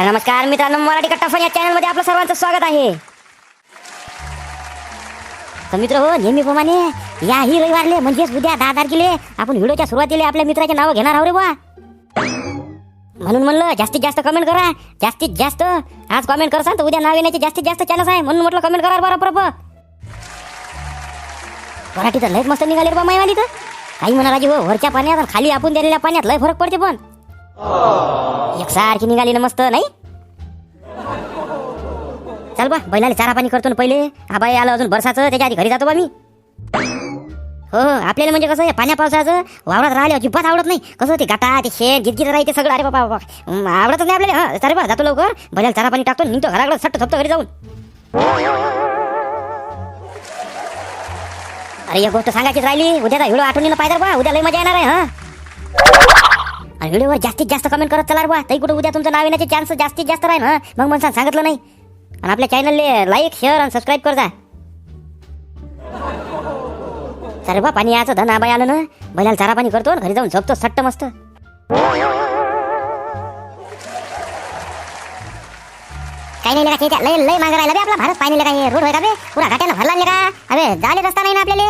तर नमस्कार मित्रांनो मराठी कट्टा फन या चॅनलमध्ये आपलं सर्वांचं स्वागत आहे. तर मित्र हो नेहमीप्रमाणे याही रविवारले म्हणजेच उद्या दहा तारखेले आपण व्हिडिओच्या सुरुवातीला आपल्या मित्राचे नाव घेणार आहोत रे बा म्हणून म्हणलं जास्तीत जास्त कमेंट करा जास्तीत जास्त आज कमेंट करसान तर उद्या नाव येण्याचे जास्तीत जास्त चान्स आहे म्हणून म्हटलं कमेंट करा बरं बरोबर मराठी तर लयच मस्त निघाले रे बा माईवाली तर. काही म्हणा राजी हो वरच्या पाण्यात आणि खाली आपण दिलेल्या पाण्यात लय फरक पडते पण. एकसारखी निघाली ना मस्त नाही? चल बा बैलाला चारा पाणी करतो ना पहिले. आबाई आलं अजून बरसाचं त्याच्या आधी घरी जातो बा मी. हो, हो आपल्याला म्हणजे कसं आहे पाण्या पावसाचं वावरात राहिले अजिबात आवडत नाही. कसं ते गाटा ते शेण गिरगिर राहते सगळं अरे बाबा बाबा. आवडतच नाही आपल्याला. हा अरे बा जातो लवकर. बैलाला चारा पाणी टाकतो निघतो घराकडे सट्ट थपतो घरी जाऊन. अरे एक गोष्ट सांगायचीच राहिली. उद्याचा हिडो आठवणीनं पाहिजे बा उद्या लय मजा येणार आहे हा? आणि व्हिडिओवर जास्तीत जास्त कमेंट करत चला बा तरी कुठे उद्या तुमचं नाव येण्याचे चान्स जास्तीत जास्त राहील ना मग म्हणसान सांगितलं नाही. आणि आपल्या चॅनलले लाईक शेअर आणि सबस्क्राईब कर जा बा पाणी यायचं धन आबाई आलं ना बैलाला चारा पाणी करतो घरी जाऊन झोपतो सट्ट मस्त. काही नाही का लय लय मागे राहिला बे आपला भारत. पाणी लेका हे रोड होय का बे? पुरा घाट्यानं भरला का अबे जाले रस्ता नाही ना आपल्याला?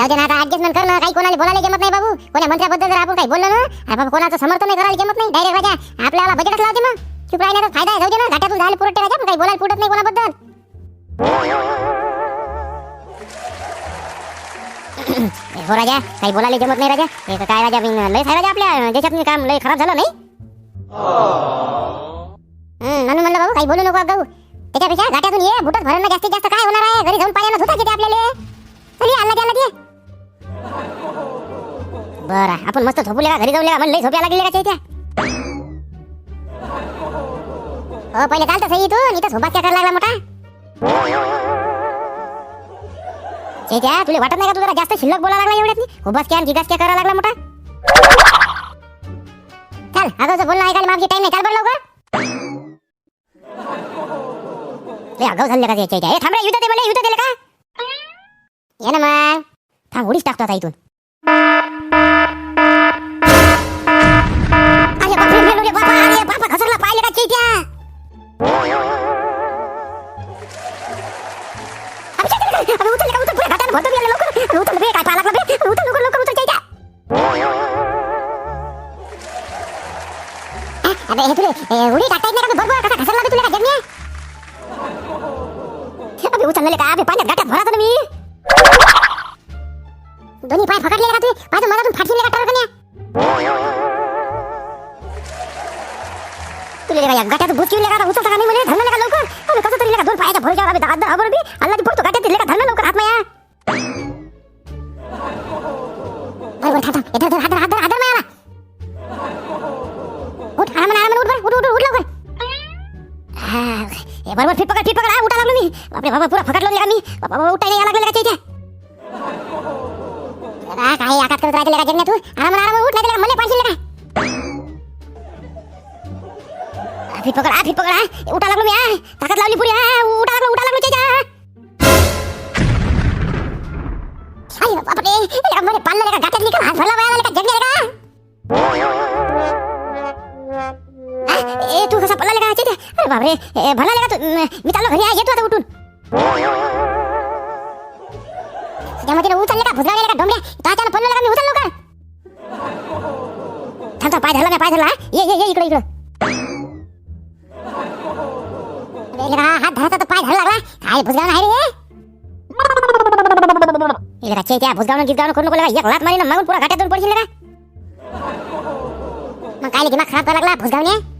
जाऊ दे ना आता ऍडजस्टमेंट कर ना काही कोणाला बोलायला जमत नाही बाबू. कोणा मंत्र्याबद्दल जर आपण काही बोललो ना अरे बाबा कोणाचं समर्थन नाही करायला जमत नाही. डायरेक्ट राजा आपल्याला बजेटच लावते मग. चुप राहिल्याचा फायदा आहे जाऊ दे ना. घाट्यातून झाले पुरट राजा पण काही बोलायला पुरत नाही कोणाबद्दल. हो राजा काही बोलायला जमत नाही राजा. हे तर काय राजा बिन लय आहे राजा आपल्या देशात काम लय खराब झालं नाही. म्हणून म्हणलं बाबू काही बोलू नको गाऊ त्याच्यापेक्षा घाट्यातून ये बुटत भरणं जास्तीत जास्त काय होणार आहे? घरी जाऊन पाण्यानं धुता किती आपल्याला? चल ये, अल्ला द्याला दे. बर आपण मस्त झोपू का? घरी जाऊन का? म्हणलं झोप्या लागली का त्या हो पहिले चालतं सही तू इथं झोपा क्या करायला लागला मोठा. चैत्या तुला वाटत नाही का तू जरा जास्त शिल्लक बोला लागला एवढ्यात उभाच क्या गिगास क्या करायला लागला मोठा? चल अगोदर बोलणं ऐकायला मागची टाइम नाही. चाल बरं लवकर. लय अगाऊ झाले का त्याच्या हे थांब युद्ध दे मला युद्ध दिलं का? ये ना मग. थांब उडीच टाकतो आता इथून. अबे हे तुले उडी टाकता येत नाही का? बरोबर कसा घसरला तुला का अबे उचलले का अबे पाण्यात मी दोन्ही पाय फकडले का पाय फाटले का तुले का गाठ्यात का उचलता का नाही म्हणे? धरलं का लवकर? अबे कसं तरी लेका दोन पायाच्या भरोशावर अबे दादा बरोबर बी आला ती पडतो गाठ्यात लेका बर लवकर थांब थांब. इथं हात हात हात माया उठ आराम आराम उठ बरं, उठ उठ उठ लवकर. हा, ए बरोबर फिट पकड फिट पकड हा, उठा लागलो मी. बापरे बाबा पुरा फकडलो लेका मी. बाबा उठायला या लागलं का त्याच्या जरा काय आकात करत राहिले का जगण्या तू? आराम आराम उठ लागले मला पाहिजे लेका. फिट पकड हा फिट पकड हा. उठा लागलो मी हा. ताकद लावली पुरी हा उठ. बापरे ए, भरला लेका तू? मी चाललो घरी आहे येतो आता उठून. त्यामध्ये उचलले का? भुजला का डोंबऱ्या तात्यानं पडलो का? मी उचललो का? थांब थांब, पाय धरला मी पाय धरला ये ये ये इकडे इकडे. अरे हात धरायचा तर पाय धरला लागला. काय भुजगाव नाही रे हे चे त्या भुजगावनं गिजगावनं करू नको लेका एक लात मारीनं मागून पुरा घाट्यातून पडशील का मग काय दिमाग खराब करायला लागला भुजगावने?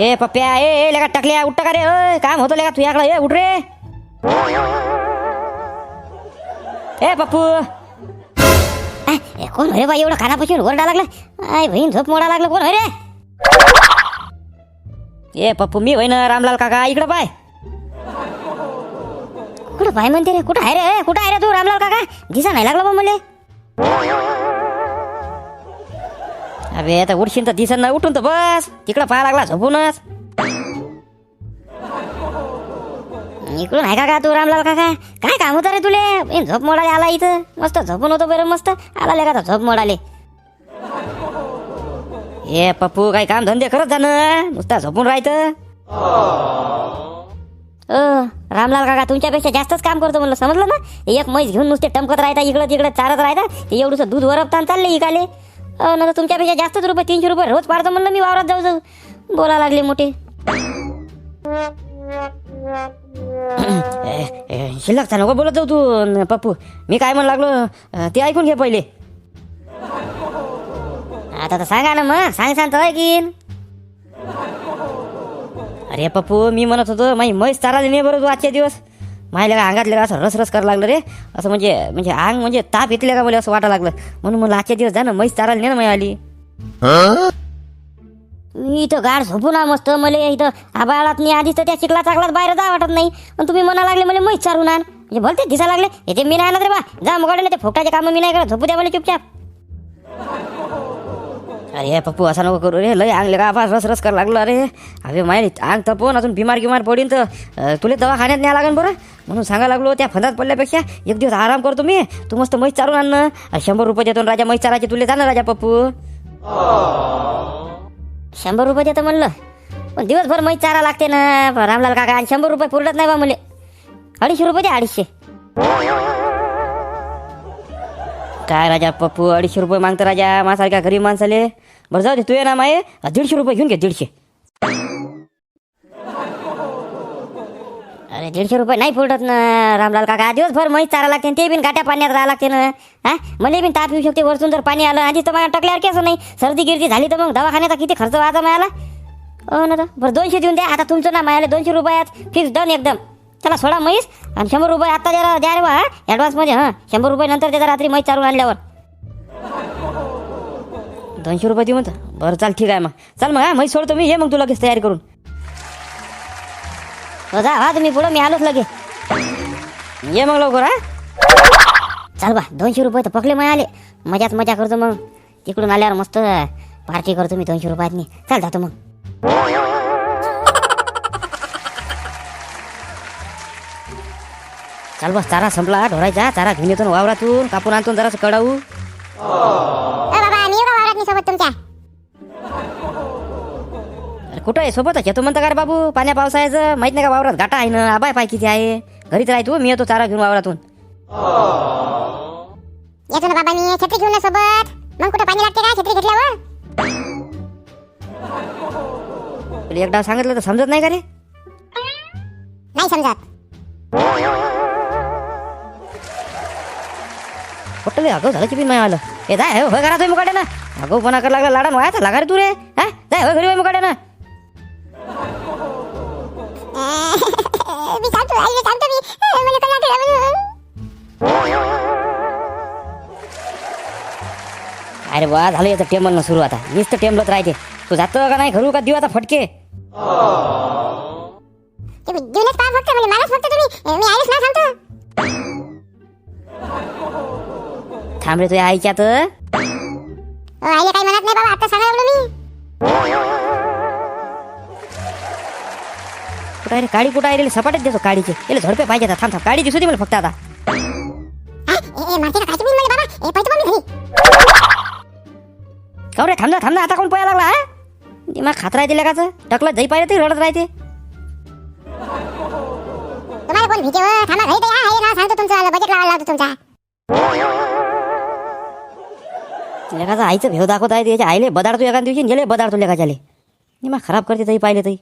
ए पप्प्या ए ए लेका टाकल्या उठ का रे? ओय काम होतो लेका तुझ्याकडे ए उठ रे. ए पप्पू. ए, कोण अरे बा एवढं कानापासून ओरडा लागला? आय बहीण झोप मोडा लागलं कोण रे? ए पप्पू मी होईन रामलाल काका इकडं पाय. कुठं पाय म्हणते रे? कुठं आहे रे? कुठं आहे रे तू रामलाल काका? दिसा नाही लागला बा मले. अबे आता उठशील तर दिसन ना उठून तर बस. तिकडं पाय लागला झोपूनच. इकडून आहे का का तू रामलाल काका? काय काम होतं रे तुले? झोप मोडाले आला इथं. मस्त झोपून होतो बरं मस्त. आला लेका झोप मोडाले ए पप्पू काही काम धंदे करत जाणं नुसता झोपून राहायचं अ रामलाल काका तुमच्यापेक्षा जास्तच काम करतो म्हणलं समजलं ना? एक म्हैस घेऊन नुसते टमकत राहता इकडं तिकडं चारत राहता. ते एवढंसं दूध वरपताना चालले इकाले. अ ना तुमच्यापेक्षा जास्तच रुपये तीनशे रुपये रोज पाडतो म्हणलं मी वावरात जाऊ जाऊ. बोला लागले मोठे. ए, ए, शिल्लक नको बोलत जाऊ तू पप्पू. मी काय म्हणू लागलो ते ऐकून घे पहिले. आता तर सांगा ना मग सांग सांगतो ऐकीन. अरे पप्पू मी म्हणत होतो माई म्हैस चारायला नाही बरोबर तू आजचे दिवस. माहिला का अंगातले का असं रसरस करायला लागलं रे? असं म्हणजे म्हणजे अंग म्हणजे ताप येतले का मला असं वाटायला लागलं? म्हणून मला आजच्या दिवस जा ना म्हैस चारायला नाही ना माय आली. इथं गाड झोपू ना मस्त मला इथं आबाळात मी आधीच तर त्या चिखला चाकलात बाहेर जा वाटत नाही. पण तुम्ही म्हणा लागले मला म्हैस चारून आण. म्हणजे भलते दिसा लागले. याचे मी नाही आणत रे बा जा मग ते फोटाचे कामं मी नाही करत झोपू द्या मला चुपचाप. अरे पप्पू असा नको करू रे. लय अंगले का आवाज रस रस कर लागलो अरे. अरे माय आंग तपवून अजून बिमार गिमार पडीन तर तुला दवाखान्यात न्याय लागेल बरं. म्हणून सांगा लागलो त्या फंदात पडल्यापेक्षा एक दिवस आराम करतो मी तू मस्त म्हैस चारून आण शंभर रुपये देतो राजा म्हैस चाराचे तुला जाणार राजा पप्पू. शंभर रुपये देतो म्हणलं. पण दिवसभर म्हैस चारा लागते ना. रामलाल काका आणि शंभर रुपये पुरलत नाही बा मुले. अडीचशे रुपये दे अडीचशे. काय राजा पप्पू अडीचशे रुपये मागतो राजा माझ्यासारख्या गरीब माणसाले? बरं जाऊ दे तू ये ना माये. दीडशे रुपये घेऊन घे दीडशे. अरे दीडशे रुपये नाही पुरत ना. रामलाल काका दिवसभर म्हैस चारा लागते ते बिन गाट्या पाण्यात राहा लागते ना. हा? मला बिन ताप येऊ शकते वरतून जर पाणी आलं आधीच तर माझ्या टकल्यावर केस नाही. सर्दी गिरदी झाली तर मग दवाखान्याचा किती खर्च व्हायचा मला हो ना तर. बरं दोनशे देऊन द्या. आता तुमचं ना मायाला दोनशे रुपयात. फिक्स डन एकदम. चला सोडा म्हैस. आणि शंभर रुपये आता जरा द्या रे बा ॲडव्हान्समध्ये हां. शंभर रुपये नंतर त्याचा रात्री म्हैस चारून आणल्यावर. दोनशे रुपये देऊ म्हणतं बरं चाल ठीक आहे मग. चल मग हा. म्हैस सोडतो मी. ये मग तू लगेच तयारी करून. हो, जा. हा तुम्ही पुढं. मी आलोच लगे ये मग लवकर हा. चल बा दोनशे रुपये तर पकले मग आले. मजाच मजा करतो मग. तिकडून आल्यावर मस्त पार्टी करतो मी दोनशे रुपयातनी. चाल जातो मग. चाल बस चारा संपला ढोरायचा चारा घेऊन येतो ना वावरातून कापून आणतो ना जरासं कडाऊ अ बाबा मी येऊ वावरात सोबत तुमच्या अरे कुठं आहे सोबतच येतो म्हणता का रे बाबू पाण्या पावसाळ्याचं माहीत नाही का वावरात गाठा आहे ना आबाय पाय किती आहे घरीच राह तू मी येतो चारा घेऊन वावरातून येतो ना बाबा मी छत्री घेऊन सोबत मग कुठं पाणी लागते का छत्री घेतल्यावर तुला एकदा सांगितलं तर समजत नाही का रे नाही समजत फक्त मी अगो झालं की बी आलं हे जाय होय घरात होय मुकाड्या ना अगो पणा कर लागला लाडा व्हायचा लागा रे तू रे हा जाय होय घरी होय मुकाड्या ना सांगतो अरे वा झालं याचं टेमल सुरू आता नुसतं टेमलत राहते तू जातो का नाही घरू का देऊ आता फटके थांब रे तुझ्या आईच्यात अ, आईला काही म्हणत नाही बाबा आता सांगा एवढं मी. कुठं आहे रे? काळी कुठं आहे रे? सपाटच देतो काळीचे याला झडपे पाहिजे आता. थांब थांब. काळी दिसू दे मला फक्त आता. हा, ए, ए, मारते का? काय तुम्ही मला बाबा. ए पाहतो मग मी घरी. काऊ रे थांब ना थांब ना आता कोण पोया लागला हा? दिमाग खात राहते लेकाचं. टकलं जाई पाहिजे ते रडत राहते. तुम्हाला कोण भीते? हो? थांबा घरी तर या. ना सांगतो तुमचं. बजेट लावायला लावतो तुमचा लेकाचं आईचं भेव दाखवत आहे त्याच्या आईले बदाडतो एखाद्या दिवशी गेले बदाडतो लेकाच्याले मग खराब करते तरी पाहिले तरी